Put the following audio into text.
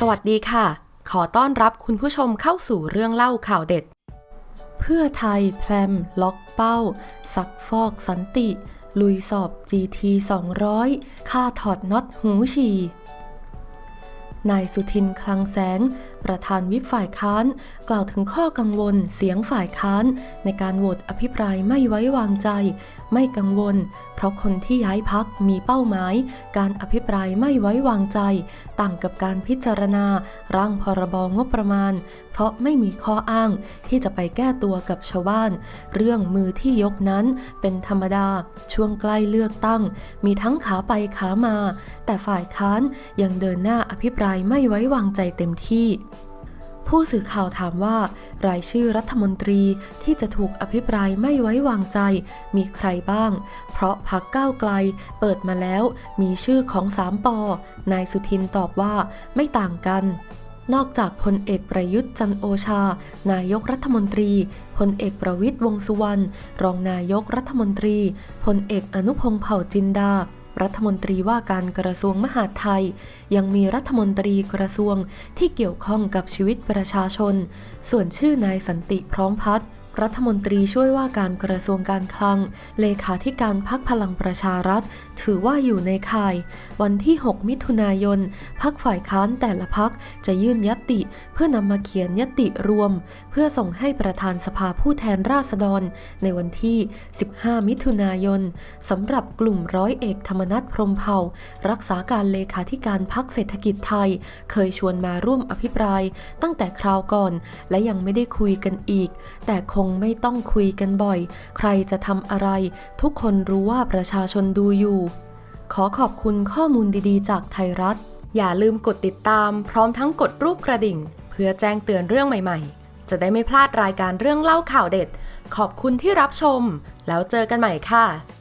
สวัสดีค่ะ ขอต้อนรับคุณผู้ชมเข้าสู่เรื่องเล่าข่าวเด็ด เพื่อไทยแพลมล็อกเป้าสักฟอกสันติ ลุยสอบ GT 200 ค่าถอดน็อตหูฉี่นายสุทินคลังแสง ประธานวิปฝ่ายค้าน กล่าวถึงข้อกังวลเสียงฝ่ายค้าน ในการโหวตอภิปรายไม่ไว้วางใจ ไม่กังวล เพราะคนที่ย้ายพักมีเป้าหมาย การอภิปรายไม่ไว้วางใจ ต่างกับการพิจารณา ร่างพรบงบประมาณ เพราะไม่มีข้ออ้างที่จะไปแก้ตัวกับชาวบ้าน เรื่องมือที่ยกนั้นเป็นธรรมดาช่วงใกล้เลือกตั้ง มีทั้งขาไปขามา แต่ฝ่ายค้านยังเดินหน้าอภิปรายไม่ไว้วางใจเต็มที่ ผู้สื่อข่าวถามว่า รายชื่อรัฐมนตรีที่จะถูกอภิปรายไม่ไว้วางใจมีใครบ้าง เพราะพักก้าวไกลเปิดมาแล้วมีชื่อของสามปอนายสุทินตอบว่าไม่ต่างกันนอกจากพลเอกประยุทธ์จันโอชา นายกรัฐมนตรี พลเอกประวิตยวงษ์สุวรรณ รองนายกรัฐมนตรี พลเอกอนุพงษ์เผ่าจินดา รัฐมนตรีว่าการกระทรวงมหาดไทย ยังมีรัฐมนตรีกระทรวงที่เกี่ยวข้องกับชีวิตประชาชน ส่วนชื่อนายสันติพร้อมพัฒน์ รัฐมนตรีช่วยว่าการกระทรวงการคลัง เลขาธิการพักพลังประชารัฐ ถือว่าอยู่ในข่าย วันที่ 6 มิถุนายนพักฝ่ายค้านแต่ละพักจะยื่นยติ เพื่อนำมาเขียนยติรวม เพื่อส่งให้ประธานสภาผู้แทนราษฎร ในวันที่ 15 มิถุนายนสำหรับกลุ่มร้อยเอกธรรมนัฐพรมเผ่า รักษาการเลขาธิการพักเศรษฐกิจไทย เคยชวนมาร่วมอภิปราย ตั้งแต่คราวก่อน และยังไม่ได้คุยกันอีก แต่คงงไม่ต้องคุยกันบ่อย ใครจะทำอะไร ทุกคนรู้ว่าประชาชนดูอยู่ ขอขอบคุณข้อมูลดีๆ จากไทยรัฐ อย่าลืมกดติดตาม พร้อมทั้งกดรูปกระดิ่ง เพื่อแจ้งเตือนเรื่องใหม่ๆ จะได้ไม่พลาดรายการเรื่องเล่าข่าวเด็ด ขอบคุณที่รับชม แล้วเจอกันใหม่ค่ะ